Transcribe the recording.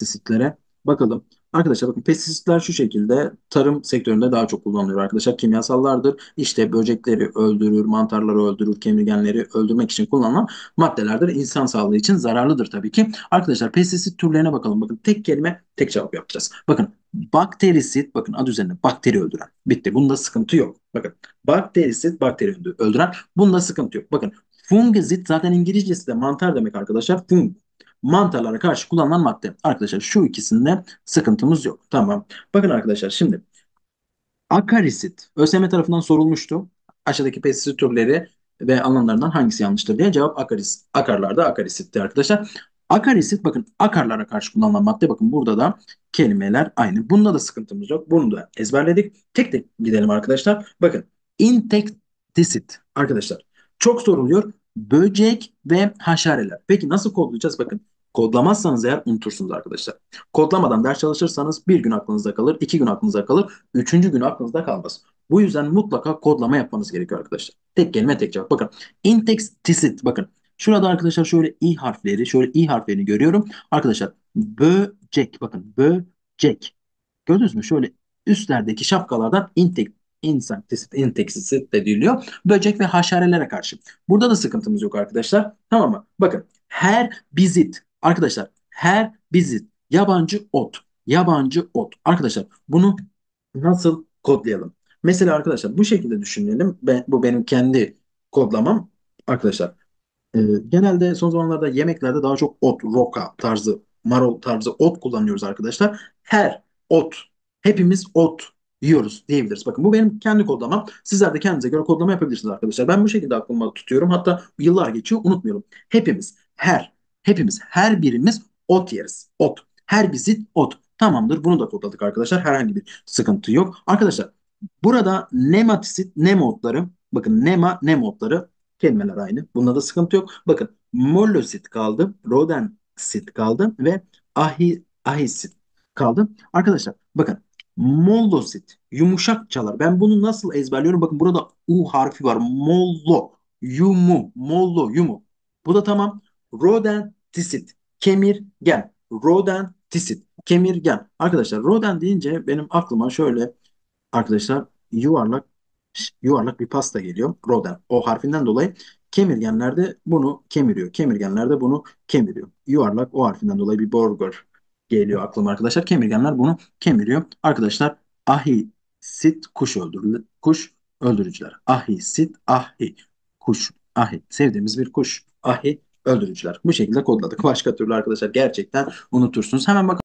pestisitlere bakalım. Arkadaşlar bakın pestisitler şu şekilde tarım sektöründe daha çok kullanılıyor arkadaşlar. Kimyasallardır. İşte böcekleri öldürür, mantarları öldürür, kemirgenleri öldürmek için kullanılan maddelerdir. İnsan sağlığı için zararlıdır tabii ki. Arkadaşlar pestisit türlerine bakalım. Bakın tek kelime tek cevap yapacağız. Bakın bakterisit bakın adı üzerinde bakteri öldüren. Bitti. Bunda sıkıntı yok. Bakın bakterisit bakteri öldüren. Bunda sıkıntı yok. Bakın fungizit zaten İngilizcesi de mantar demek arkadaşlar. Fung mantarlara karşı kullanılan madde. Arkadaşlar şu ikisinde sıkıntımız yok. Tamam. Bakın arkadaşlar şimdi akarisit ÖSYM tarafından sorulmuştu. Aşağıdaki pestisit türleri ve alanlarından hangisi yanlıştır diye cevap akaris, akarlarda akarisitti arkadaşlar. Akarisit bakın akarlara karşı kullanılan madde bakın burada da kelimeler aynı. Bunda da sıkıntımız yok. Bunu da ezberledik. Tek tek gidelim arkadaşlar. Bakın insektisit arkadaşlar çok soruluyor. Böcek ve haşereler. Peki nasıl kodlayacağız? Bakın Kodlamazsanız eğer unutursunuz arkadaşlar. Kodlamadan ders çalışırsanız bir gün aklınızda kalır, iki gün aklınızda kalır, üçüncü gün aklınızda kalmaz. Bu yüzden mutlaka kodlama yapmanız gerekiyor arkadaşlar. Tek kelime tek cevap. Bakın intexticit bakın. Şurada arkadaşlar şöyle i harfleri, şöyle i harflerini görüyorum. Arkadaşlar böcek bakın böcek. Gördünüz mü? Şöyle üstlerdeki şapkalardan intek insektisit, intektisit de deniliyor. Böcek ve haşerelere karşı. Burada da sıkıntımız yok arkadaşlar. Tamam mı? Bakın her bizit Arkadaşlar her bizi yabancı ot. Yabancı ot. Arkadaşlar bunu nasıl kodlayalım? Mesela arkadaşlar bu şekilde düşünelim. Ben, bu benim kendi kodlamam. Arkadaşlar e, genelde son zamanlarda yemeklerde daha çok ot, roka tarzı, marul tarzı ot kullanıyoruz arkadaşlar. Her ot, hepimiz ot yiyoruz diyebiliriz. Bakın bu benim kendi kodlamam. Sizler de kendinize göre kodlama yapabilirsiniz arkadaşlar. Ben bu şekilde aklımda tutuyorum. Hatta yıllar geçiyor unutmuyorum. Hepimiz, her, Hepimiz her birimiz ot yeriz. Ot. Her bizit ot. Tamamdır. Bunu da kodladık arkadaşlar. Herhangi bir sıkıntı yok. Arkadaşlar burada nematisit, nemotları bakın nema, nemotları kelimeler aynı. Bunda da sıkıntı yok. Bakın mollosit kaldı. Rodensit kaldı ve ahi, ahisit kaldı. Arkadaşlar bakın mollosit yumuşak çalar. Ben bunu nasıl ezberliyorum? Bakın burada U harfi var. Mollo, yumu, mollo, yumu. Bu da tamam. Rodentisit. Kemirgen. Rodentisit. Kemirgen. Arkadaşlar roden deyince benim aklıma şöyle arkadaşlar yuvarlak yuvarlak bir pasta geliyor. Roden. O harfinden dolayı kemirgenlerde bunu kemiriyor. Kemirgenlerde bunu kemiriyor. Yuvarlak o harfinden dolayı bir burger geliyor aklıma arkadaşlar. Kemirgenler bunu kemiriyor. Arkadaşlar ahi sit kuş öldürü kuş öldürücüler. Ahi sit ahi kuş ahi sevdiğimiz bir kuş ahi öldürücüler. Bu şekilde kodladık. Başka türlü arkadaşlar gerçekten unutursunuz. Hemen bakalım.